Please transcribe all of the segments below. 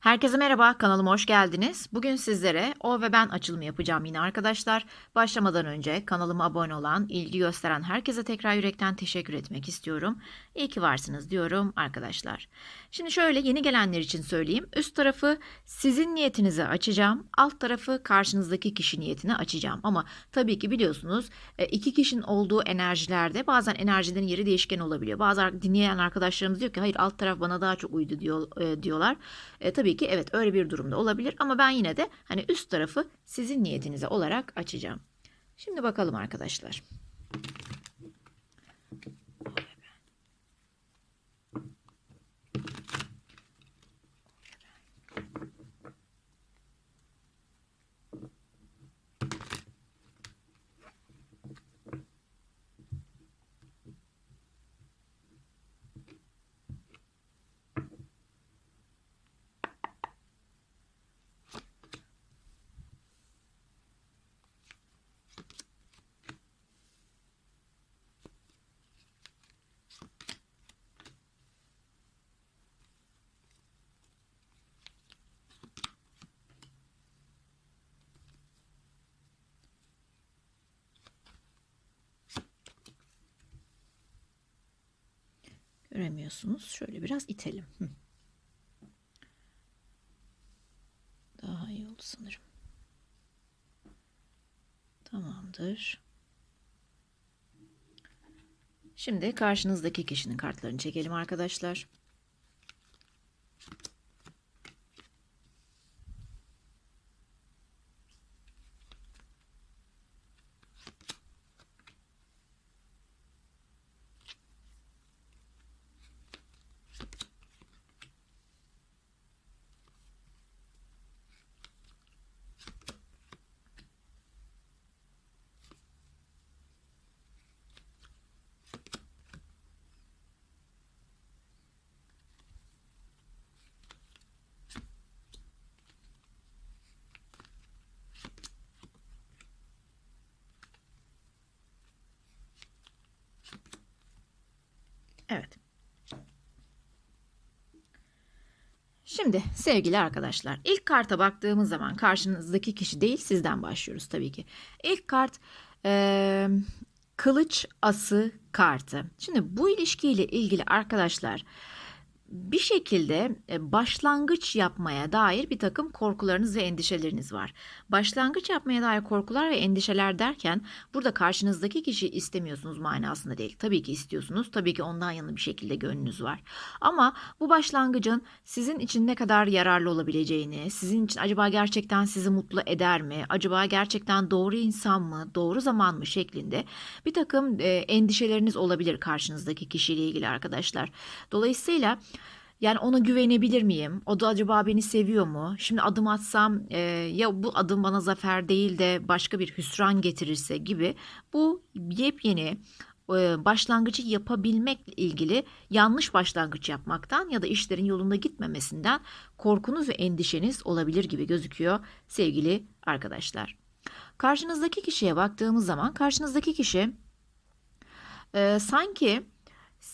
Herkese merhaba, kanalıma hoş geldiniz. Bugün sizlere o ve ben açılımı yapacağım yine arkadaşlar. Başlamadan önce kanalıma abone olan, ilgi gösteren herkese tekrar yürekten teşekkür etmek istiyorum. İyi ki varsınız diyorum arkadaşlar. Şimdi şöyle yeni gelenler için söyleyeyim. Üst tarafı sizin niyetinize açacağım. Alt tarafı karşınızdaki kişi niyetine açacağım. Ama tabii ki biliyorsunuz e, iki kişinin olduğu enerjilerde bazen enerjilerin yeri değişken olabiliyor. Bazı dinleyen arkadaşlarımız diyor ki hayır alt taraf bana daha çok uydu diyor, e, diyorlar. E, tabii ki evet öyle bir durumda olabilir ama ben yine de hani üst tarafı sizin niyetinize olarak açacağım. Şimdi bakalım arkadaşlar. Göremiyorsunuz. Şöyle biraz itelim. Daha iyi oldu sanırım. Tamamdır. Şimdi karşınızdaki kişinin kartlarını çekelim arkadaşlar. Evet. Şimdi sevgili arkadaşlar ilk karta baktığımız zaman karşınızdaki kişi değil sizden başlıyoruz tabii ki. İlk kart eee, kılıç ası kartı. Şimdi bu ilişkiyle ilgili arkadaşlar bir şekilde e, başlangıç yapmaya dair bir takım korkularınız ve endişeleriniz var. Başlangıç yapmaya dair korkular ve endişeler derken burada karşınızdaki kişi istemiyorsunuz manasında değil. Tabii ki istiyorsunuz. Tabii ki ondan yana bir şekilde gönlünüz var. Ama bu başlangıcın sizin için ne kadar yararlı olabileceğini, sizin için acaba gerçekten sizi mutlu eder mi? Acaba gerçekten doğru insan mı, doğru zaman mı şeklinde bir takım e, endişeleriniz olabilir karşınızdaki kişiyle ilgili arkadaşlar. Dolayısıyla yani ona güvenebilir miyim? O da acaba beni seviyor mu? Şimdi adım atsam e, ya bu adım bana zafer değil de başka bir hüsran getirirse gibi bu yepyeni e, başlangıcı yapabilmekle ilgili yanlış başlangıç yapmaktan ya da işlerin yolunda gitmemesinden korkunuz ve endişeniz olabilir gibi gözüküyor sevgili arkadaşlar. Karşınızdaki kişiye baktığımız zaman karşınızdaki kişi e, sanki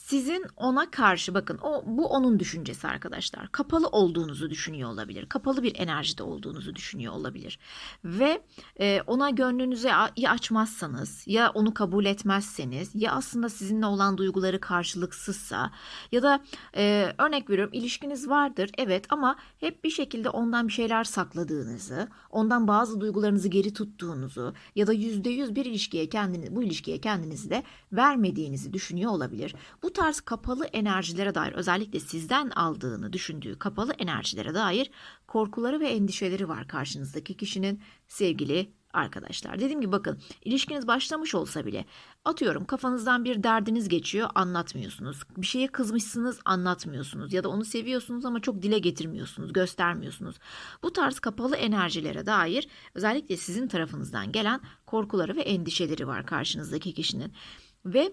sizin ona karşı bakın o bu onun düşüncesi arkadaşlar. Kapalı olduğunuzu düşünüyor olabilir. Kapalı bir enerjide olduğunuzu düşünüyor olabilir. Ve e, ona gönlünüzü ya açmazsanız ya onu kabul etmezseniz ya aslında sizinle olan duyguları karşılıksızsa ya da e, örnek veriyorum ilişkiniz vardır evet ama hep bir şekilde ondan bir şeyler sakladığınızı, ondan bazı duygularınızı geri tuttuğunuzu ya da yüzde yüz bir ilişkiye kendini bu ilişkiye kendinizi de vermediğinizi düşünüyor olabilir. Bu tarz kapalı enerjilere dair özellikle sizden aldığını düşündüğü kapalı enerjilere dair korkuları ve endişeleri var karşınızdaki kişinin sevgili arkadaşlar. Dediğim gibi bakın ilişkiniz başlamış olsa bile atıyorum kafanızdan bir derdiniz geçiyor anlatmıyorsunuz. Bir şeye kızmışsınız anlatmıyorsunuz ya da onu seviyorsunuz ama çok dile getirmiyorsunuz, göstermiyorsunuz. Bu tarz kapalı enerjilere dair özellikle sizin tarafınızdan gelen korkuları ve endişeleri var karşınızdaki kişinin. Ve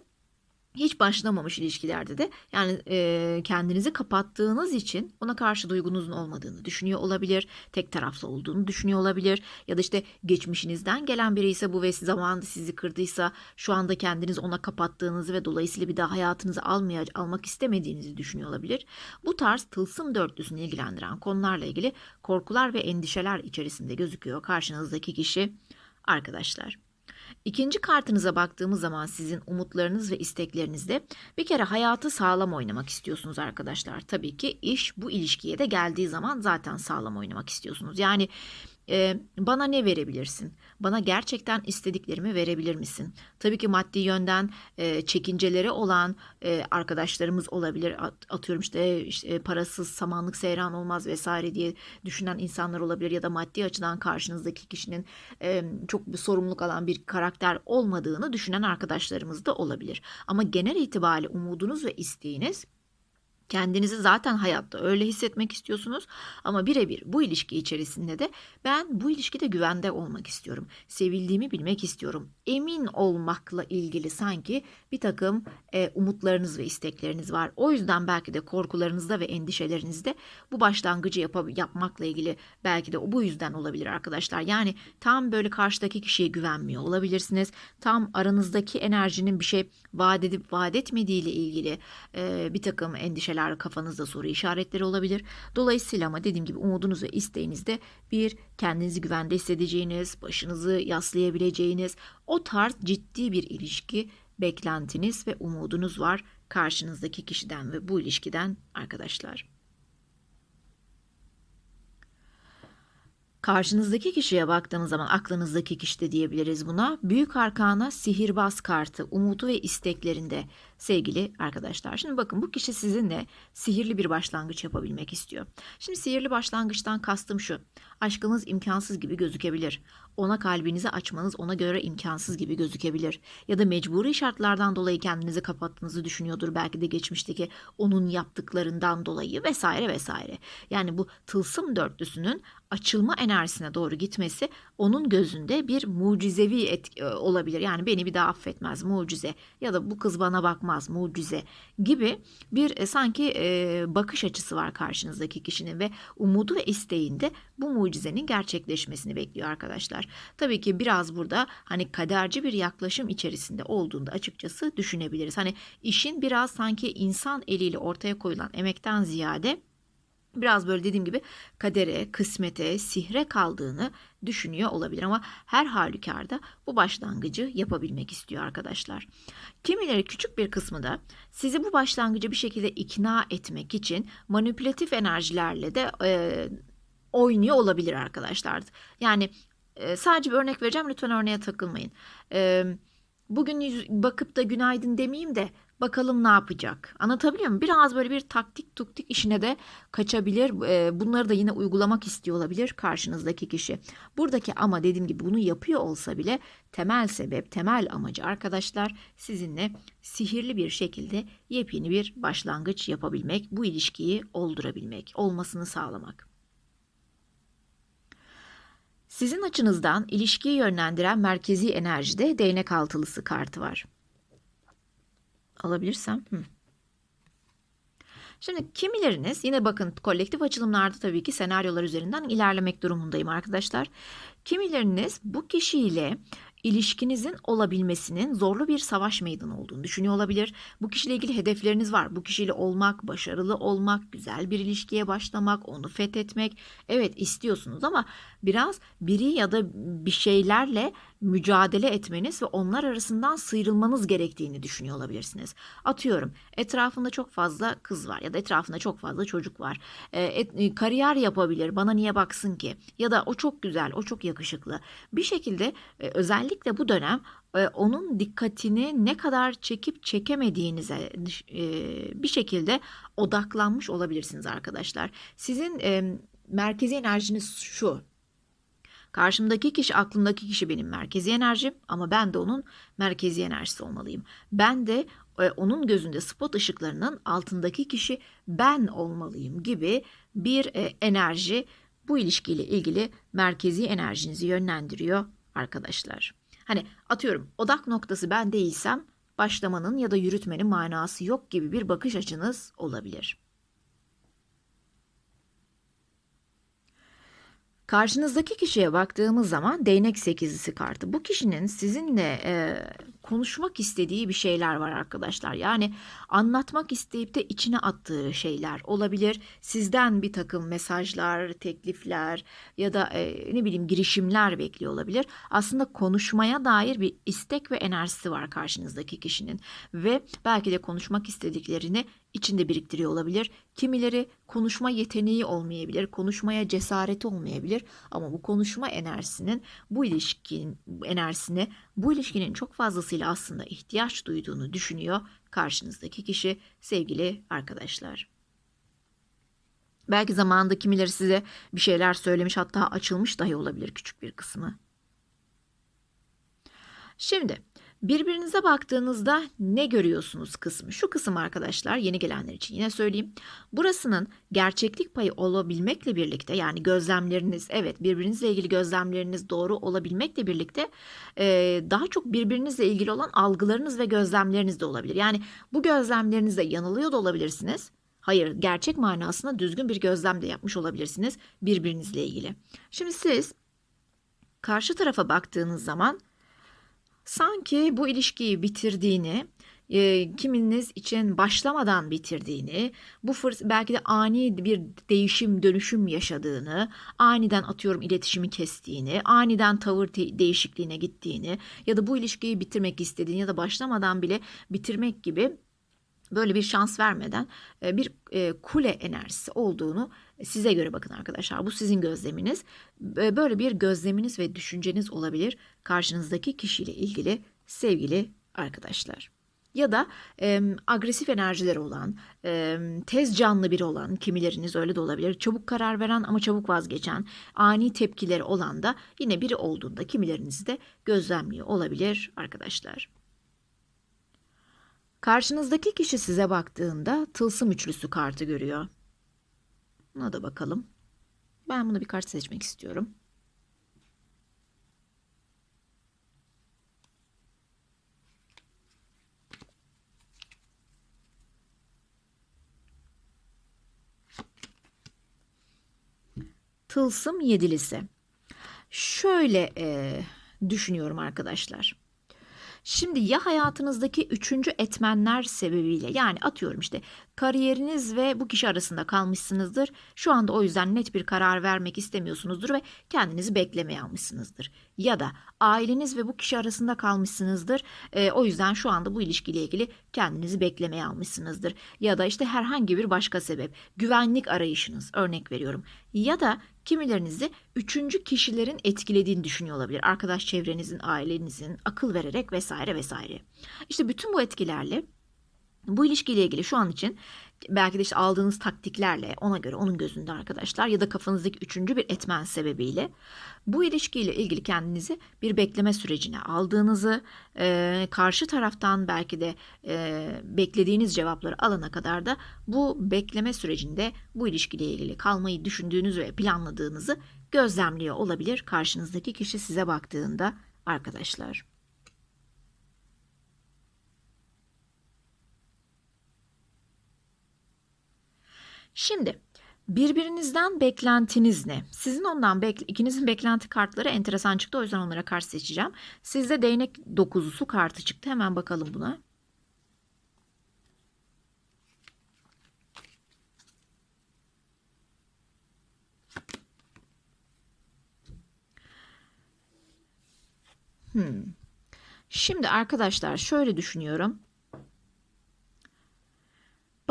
hiç başlamamış ilişkilerde de yani e, kendinizi kapattığınız için ona karşı duygunuzun olmadığını düşünüyor olabilir. Tek taraflı olduğunu düşünüyor olabilir. Ya da işte geçmişinizden gelen biri ise bu ve zamanında sizi kırdıysa şu anda kendiniz ona kapattığınızı ve dolayısıyla bir daha hayatınızı almaya, almak istemediğinizi düşünüyor olabilir. Bu tarz tılsım dörtlüsünü ilgilendiren konularla ilgili korkular ve endişeler içerisinde gözüküyor karşınızdaki kişi arkadaşlar. İkinci kartınıza baktığımız zaman sizin umutlarınız ve isteklerinizde bir kere hayatı sağlam oynamak istiyorsunuz arkadaşlar. Tabii ki iş bu ilişkiye de geldiği zaman zaten sağlam oynamak istiyorsunuz. Yani e, bana ne verebilirsin? Bana gerçekten istediklerimi verebilir misin? Tabii ki maddi yönden e, çekinceleri olan e, arkadaşlarımız olabilir. At, atıyorum işte, işte parasız samanlık seyran olmaz vesaire diye düşünen insanlar olabilir ya da maddi açıdan karşınızdaki kişinin e, çok bir sorumluluk alan bir karakter olmadığını düşünen arkadaşlarımız da olabilir. Ama genel itibariyle umudunuz ve isteğiniz Kendinizi zaten hayatta öyle hissetmek istiyorsunuz ama birebir bu ilişki içerisinde de ben bu ilişkide güvende olmak istiyorum. Sevildiğimi bilmek istiyorum. Emin olmakla ilgili sanki bir takım e, umutlarınız ve istekleriniz var. O yüzden belki de korkularınızda ve endişelerinizde bu başlangıcı yap yapmakla ilgili belki de bu yüzden olabilir arkadaşlar. Yani tam böyle karşıdaki kişiye güvenmiyor olabilirsiniz. Tam aranızdaki enerjinin bir şey vaat edip vaat etmediği ile ilgili e, bir takım endişeler şeyler kafanızda soru işaretleri olabilir. Dolayısıyla ama dediğim gibi umudunuz ve isteğinizde bir kendinizi güvende hissedeceğiniz, başınızı yaslayabileceğiniz o tarz ciddi bir ilişki beklentiniz ve umudunuz var karşınızdaki kişiden ve bu ilişkiden arkadaşlar. Karşınızdaki kişiye baktığımız zaman aklınızdaki kişi de diyebiliriz buna. Büyük arkana sihirbaz kartı, umudu ve isteklerinde sevgili arkadaşlar. Şimdi bakın bu kişi sizinle sihirli bir başlangıç yapabilmek istiyor. Şimdi sihirli başlangıçtan kastım şu. Aşkınız imkansız gibi gözükebilir. Ona kalbinizi açmanız ona göre imkansız gibi gözükebilir. Ya da mecburi şartlardan dolayı kendinizi kapattığınızı düşünüyordur. Belki de geçmişteki onun yaptıklarından dolayı vesaire vesaire. Yani bu tılsım dörtlüsünün açılma enerjisine doğru gitmesi onun gözünde bir mucizevi etki olabilir. Yani beni bir daha affetmez mucize ya da bu kız bana bakmaz mucize gibi bir e, sanki e, bakış açısı var karşınızdaki kişinin ve umudu ve isteğinde bu mucizenin gerçekleşmesini bekliyor arkadaşlar. Tabii ki biraz burada hani kaderci bir yaklaşım içerisinde olduğunda açıkçası düşünebiliriz. Hani işin biraz sanki insan eliyle ortaya koyulan emekten ziyade biraz böyle dediğim gibi kadere, kısmete, sihre kaldığını düşünüyor olabilir ama her halükarda bu başlangıcı yapabilmek istiyor arkadaşlar. Kimileri küçük bir kısmı da sizi bu başlangıcı bir şekilde ikna etmek için manipülatif enerjilerle de e, oynuyor olabilir arkadaşlar. Yani e, sadece bir örnek vereceğim lütfen örneğe takılmayın. E, bugün yüz, bakıp da günaydın demeyeyim de Bakalım ne yapacak? Anlatabiliyor muyum? Biraz böyle bir taktik tuktik işine de kaçabilir. Bunları da yine uygulamak istiyor olabilir karşınızdaki kişi. Buradaki ama dediğim gibi bunu yapıyor olsa bile temel sebep, temel amacı arkadaşlar sizinle sihirli bir şekilde yepyeni bir başlangıç yapabilmek, bu ilişkiyi oldurabilmek, olmasını sağlamak. Sizin açınızdan ilişkiyi yönlendiren merkezi enerjide değnek altılısı kartı var alabilirsem. Hı. Şimdi kimileriniz yine bakın kolektif açılımlarda tabii ki senaryolar üzerinden ilerlemek durumundayım arkadaşlar. Kimileriniz bu kişiyle ilişkinizin olabilmesinin zorlu bir savaş meydanı olduğunu düşünüyor olabilir. Bu kişiyle ilgili hedefleriniz var. Bu kişiyle olmak, başarılı olmak, güzel bir ilişkiye başlamak, onu fethetmek. Evet istiyorsunuz ama biraz biri ya da bir şeylerle mücadele etmeniz ve onlar arasından sıyrılmanız gerektiğini düşünüyor olabilirsiniz. Atıyorum etrafında çok fazla kız var ya da etrafında çok fazla çocuk var. E, et, kariyer yapabilir bana niye baksın ki ya da o çok güzel o çok yakışıklı. Bir şekilde e, özellikle bu dönem e, onun dikkatini ne kadar çekip çekemediğinize e, bir şekilde odaklanmış olabilirsiniz arkadaşlar. Sizin merkezi enerjiniz şu Karşımdaki kişi aklımdaki kişi benim merkezi enerjim ama ben de onun merkezi enerjisi olmalıyım. Ben de e, onun gözünde spot ışıklarının altındaki kişi ben olmalıyım gibi bir enerji bu ilişkiyle ilgili merkezi enerjinizi yönlendiriyor arkadaşlar. Hani atıyorum odak noktası ben değilsem başlamanın ya da yürütmenin manası yok gibi bir bakış açınız olabilir. Karşınızdaki kişiye baktığımız zaman değnek sekizlisi kartı. Bu kişinin sizinle e, konuşmak istediği bir şeyler var arkadaşlar. Yani anlatmak isteyip de içine attığı şeyler olabilir. Sizden bir takım mesajlar, teklifler ya da e, ne bileyim girişimler bekliyor olabilir. Aslında konuşmaya dair bir istek ve enerjisi var karşınızdaki kişinin ve belki de konuşmak istediklerini içinde biriktiriyor olabilir. Kimileri konuşma yeteneği olmayabilir, konuşmaya cesareti olmayabilir ama bu konuşma enerjisinin bu ilişkinin enerjisine bu ilişkinin çok fazlasıyla aslında ihtiyaç duyduğunu düşünüyor karşınızdaki kişi sevgili arkadaşlar. Belki zamanında kimileri size bir şeyler söylemiş hatta açılmış dahi olabilir küçük bir kısmı. Şimdi Birbirinize baktığınızda ne görüyorsunuz kısmı? Şu kısım arkadaşlar yeni gelenler için yine söyleyeyim. Burasının gerçeklik payı olabilmekle birlikte yani gözlemleriniz evet birbirinizle ilgili gözlemleriniz doğru olabilmekle birlikte e, daha çok birbirinizle ilgili olan algılarınız ve gözlemleriniz de olabilir. Yani bu gözlemlerinizde yanılıyor da olabilirsiniz. Hayır, gerçek manasında düzgün bir gözlem de yapmış olabilirsiniz birbirinizle ilgili. Şimdi siz karşı tarafa baktığınız zaman sanki bu ilişkiyi bitirdiğini, e, kiminiz için başlamadan bitirdiğini, bu fırs belki de ani bir değişim, dönüşüm yaşadığını, aniden atıyorum iletişimi kestiğini, aniden tavır değişikliğine gittiğini ya da bu ilişkiyi bitirmek istediğini ya da başlamadan bile bitirmek gibi böyle bir şans vermeden e, bir e, kule enerjisi olduğunu size göre bakın arkadaşlar. Bu sizin gözleminiz. Böyle bir gözleminiz ve düşünceniz olabilir karşınızdaki kişiyle ilgili sevgili arkadaşlar. Ya da e, agresif enerjileri olan, e, tez canlı biri olan kimileriniz öyle de olabilir. Çabuk karar veren ama çabuk vazgeçen, ani tepkileri olan da yine biri olduğunda kimilerinizi de gözlemliyor olabilir arkadaşlar. Karşınızdaki kişi size baktığında tılsım üçlüsü kartı görüyor. Buna da bakalım. Ben bunu bir kart seçmek istiyorum. Tılsım yedilisi. Şöyle e, düşünüyorum arkadaşlar. Şimdi ya hayatınızdaki üçüncü etmenler sebebiyle yani atıyorum işte kariyeriniz ve bu kişi arasında kalmışsınızdır. Şu anda o yüzden net bir karar vermek istemiyorsunuzdur ve kendinizi beklemeye almışsınızdır. Ya da aileniz ve bu kişi arasında kalmışsınızdır. E, o yüzden şu anda bu ilişkiyle ilgili kendinizi beklemeye almışsınızdır. Ya da işte herhangi bir başka sebep güvenlik arayışınız örnek veriyorum. Ya da kimilerinizi üçüncü kişilerin etkilediğini düşünüyor olabilir. Arkadaş çevrenizin, ailenizin akıl vererek vesaire vesaire. İşte bütün bu etkilerle bu ilişkiyle ilgili şu an için belki de işte aldığınız taktiklerle ona göre onun gözünde arkadaşlar ya da kafanızdaki üçüncü bir etmen sebebiyle bu ilişkiyle ilgili kendinizi bir bekleme sürecine aldığınızı e, karşı taraftan belki de e, beklediğiniz cevapları alana kadar da bu bekleme sürecinde bu ilişkiyle ilgili kalmayı düşündüğünüz ve planladığınızı gözlemliyor olabilir karşınızdaki kişi size baktığında arkadaşlar. Şimdi birbirinizden beklentiniz ne? Sizin ondan bek ikinizin beklenti kartları enteresan çıktı. O yüzden onlara karşı seçeceğim. Sizde değnek dokuzusu kartı çıktı. Hemen bakalım buna. Hmm. Şimdi arkadaşlar şöyle düşünüyorum.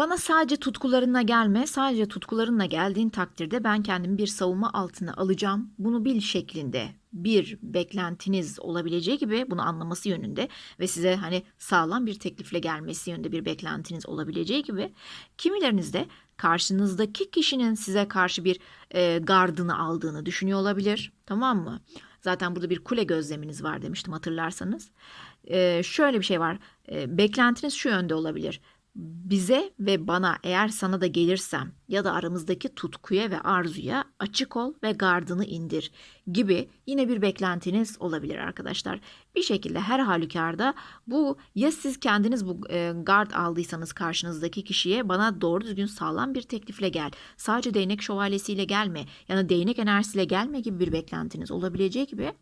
Bana sadece tutkularına gelme, sadece tutkularınla geldiğin takdirde ben kendimi bir savunma altına alacağım. Bunu bil şeklinde bir beklentiniz olabileceği gibi bunu anlaması yönünde ve size hani sağlam bir teklifle gelmesi yönünde bir beklentiniz olabileceği gibi kimilerinizde karşınızdaki kişinin size karşı bir e, gardını aldığını düşünüyor olabilir. Tamam mı? Zaten burada bir kule gözleminiz var demiştim hatırlarsanız. E, şöyle bir şey var. E, beklentiniz şu yönde olabilir bize ve bana eğer sana da gelirsem ya da aramızdaki tutkuya ve arzuya açık ol ve gardını indir gibi yine bir beklentiniz olabilir arkadaşlar. Bir şekilde her halükarda bu ya siz kendiniz bu e, gard aldıysanız karşınızdaki kişiye bana doğru düzgün sağlam bir teklifle gel. Sadece değnek şövalyesiyle gelme. Yani değnek enerjisiyle gelme gibi bir beklentiniz olabileceği gibi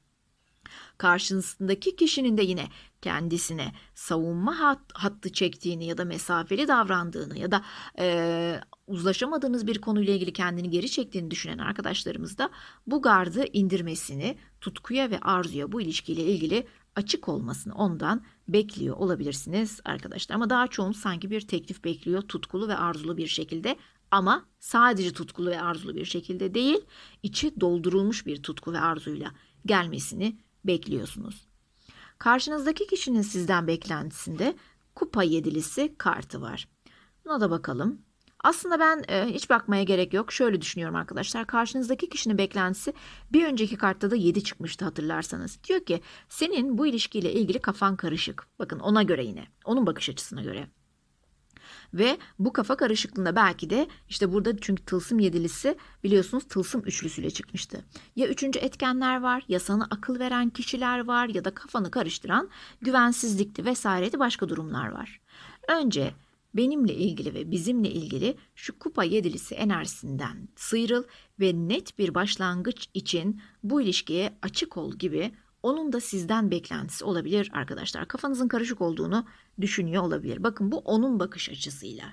karşısındaki kişinin de yine kendisine savunma hat, hattı çektiğini ya da mesafeli davrandığını ya da e, uzlaşamadığınız bir konuyla ilgili kendini geri çektiğini düşünen arkadaşlarımız da bu gardı indirmesini, tutkuya ve arzuya bu ilişkiyle ilgili açık olmasını ondan bekliyor olabilirsiniz arkadaşlar. Ama daha çoğunuz sanki bir teklif bekliyor tutkulu ve arzulu bir şekilde ama sadece tutkulu ve arzulu bir şekilde değil, içi doldurulmuş bir tutku ve arzuyla gelmesini bekliyorsunuz. Karşınızdaki kişinin sizden beklentisinde kupa yedilisi kartı var. Buna da bakalım. Aslında ben e, hiç bakmaya gerek yok. Şöyle düşünüyorum arkadaşlar. Karşınızdaki kişinin beklentisi bir önceki kartta da 7 çıkmıştı hatırlarsanız. Diyor ki senin bu ilişkiyle ilgili kafan karışık. Bakın ona göre yine. Onun bakış açısına göre. Ve bu kafa karışıklığında belki de işte burada çünkü tılsım yedilisi biliyorsunuz tılsım üçlüsüyle çıkmıştı. Ya üçüncü etkenler var ya sana akıl veren kişiler var ya da kafanı karıştıran güvensizlikti vesaireti başka durumlar var. Önce benimle ilgili ve bizimle ilgili şu kupa yedilisi enerjisinden sıyrıl ve net bir başlangıç için bu ilişkiye açık ol gibi onun da sizden beklentisi olabilir arkadaşlar. Kafanızın karışık olduğunu düşünüyor olabilir. Bakın bu onun bakış açısıyla.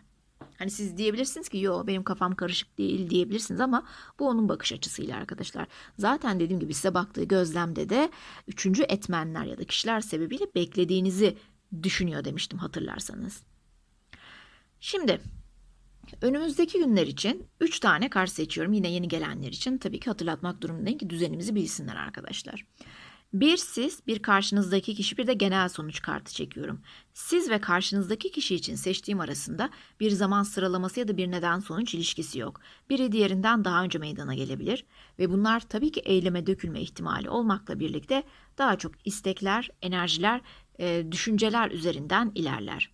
Hani siz diyebilirsiniz ki yo benim kafam karışık değil diyebilirsiniz ama bu onun bakış açısıyla arkadaşlar. Zaten dediğim gibi size baktığı gözlemde de üçüncü etmenler ya da kişiler sebebiyle beklediğinizi düşünüyor demiştim hatırlarsanız. Şimdi önümüzdeki günler için 3 tane kart seçiyorum. Yine yeni gelenler için tabii ki hatırlatmak durumundayım ki düzenimizi bilsinler arkadaşlar. Bir siz, bir karşınızdaki kişi, bir de genel sonuç kartı çekiyorum. Siz ve karşınızdaki kişi için seçtiğim arasında bir zaman sıralaması ya da bir neden sonuç ilişkisi yok. Biri diğerinden daha önce meydana gelebilir ve bunlar tabii ki eyleme dökülme ihtimali olmakla birlikte daha çok istekler, enerjiler, e, düşünceler üzerinden ilerler.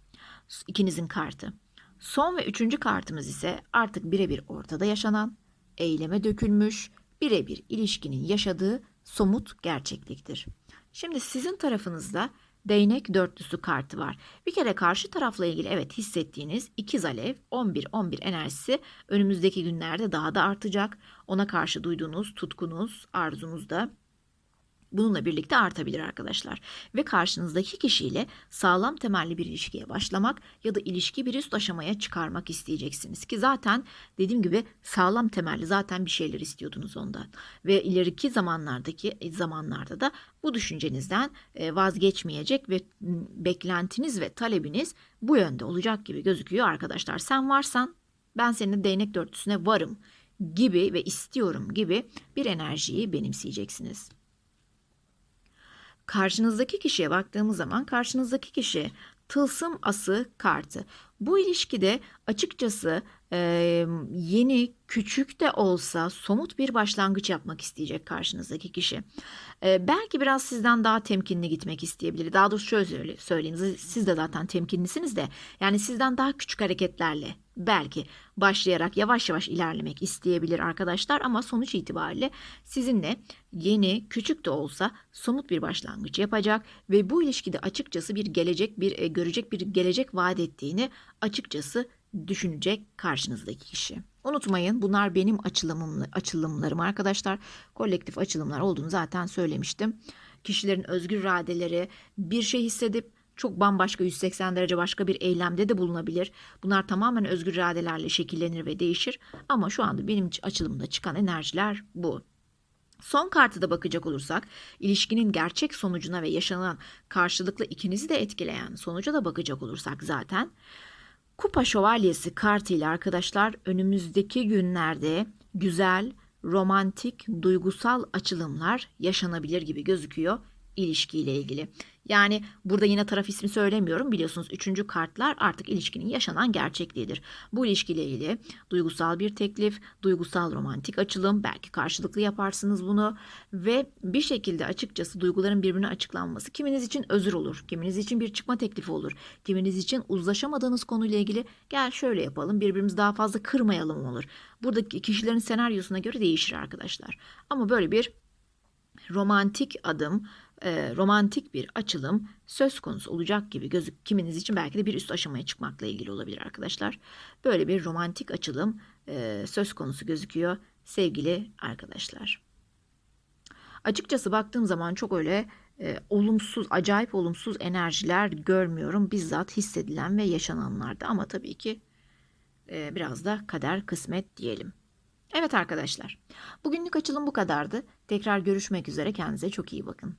İkinizin kartı. Son ve üçüncü kartımız ise artık birebir ortada yaşanan, eyleme dökülmüş, birebir ilişkinin yaşadığı somut gerçekliktir. Şimdi sizin tarafınızda değnek dörtlüsü kartı var. Bir kere karşı tarafla ilgili evet hissettiğiniz ikiz alev 11-11 enerjisi önümüzdeki günlerde daha da artacak. Ona karşı duyduğunuz tutkunuz, arzunuz da bununla birlikte artabilir arkadaşlar. Ve karşınızdaki kişiyle sağlam temelli bir ilişkiye başlamak ya da ilişki bir üst aşamaya çıkarmak isteyeceksiniz. Ki zaten dediğim gibi sağlam temelli zaten bir şeyler istiyordunuz ondan. Ve ileriki zamanlardaki e, zamanlarda da bu düşüncenizden e, vazgeçmeyecek ve beklentiniz ve talebiniz bu yönde olacak gibi gözüküyor arkadaşlar. Sen varsan ben senin değnek dörtlüsüne varım gibi ve istiyorum gibi bir enerjiyi benimseyeceksiniz. Karşınızdaki kişiye baktığımız zaman karşınızdaki kişi tılsım ası kartı. Bu ilişkide açıkçası e, yeni küçük de olsa somut bir başlangıç yapmak isteyecek karşınızdaki kişi. E, belki biraz sizden daha temkinli gitmek isteyebilir. Daha doğrusu şöyle söyleyeyim. Siz de zaten temkinlisiniz de. Yani sizden daha küçük hareketlerle belki başlayarak yavaş yavaş ilerlemek isteyebilir arkadaşlar ama sonuç itibariyle sizinle yeni küçük de olsa somut bir başlangıç yapacak ve bu ilişkide açıkçası bir gelecek bir e, görecek bir gelecek vaat ettiğini açıkçası düşünecek karşınızdaki kişi. Unutmayın bunlar benim açılımım, açılımlarım arkadaşlar. Kolektif açılımlar olduğunu zaten söylemiştim. Kişilerin özgür iradeleri bir şey hissedip çok bambaşka 180 derece başka bir eylemde de bulunabilir. Bunlar tamamen özgür iradelerle şekillenir ve değişir. Ama şu anda benim açılımda çıkan enerjiler bu. Son kartı da bakacak olursak ilişkinin gerçek sonucuna ve yaşanan karşılıklı ikinizi de etkileyen sonuca da bakacak olursak zaten Kupa Şövalyesi kartıyla arkadaşlar önümüzdeki günlerde güzel, romantik, duygusal açılımlar yaşanabilir gibi gözüküyor ilişkiyle ilgili. Yani burada yine taraf ismi söylemiyorum. Biliyorsunuz üçüncü kartlar artık ilişkinin yaşanan gerçekliğidir. Bu ilişkiyle ilgili duygusal bir teklif, duygusal romantik açılım, belki karşılıklı yaparsınız bunu ve bir şekilde açıkçası duyguların birbirine açıklanması kiminiz için özür olur, kiminiz için bir çıkma teklifi olur, kiminiz için uzlaşamadığınız konuyla ilgili gel şöyle yapalım, birbirimizi daha fazla kırmayalım olur. Buradaki kişilerin senaryosuna göre değişir arkadaşlar. Ama böyle bir romantik adım, e, romantik bir açılım söz konusu olacak gibi gözük. Kiminiz için belki de bir üst aşamaya çıkmakla ilgili olabilir arkadaşlar. Böyle bir romantik açılım e, söz konusu gözüküyor sevgili arkadaşlar. Açıkçası baktığım zaman çok öyle e, olumsuz, acayip olumsuz enerjiler görmüyorum. Bizzat hissedilen ve yaşananlarda ama tabii ki e, biraz da kader kısmet diyelim. Evet arkadaşlar, bugünlük açılım bu kadardı. Tekrar görüşmek üzere. Kendinize çok iyi bakın.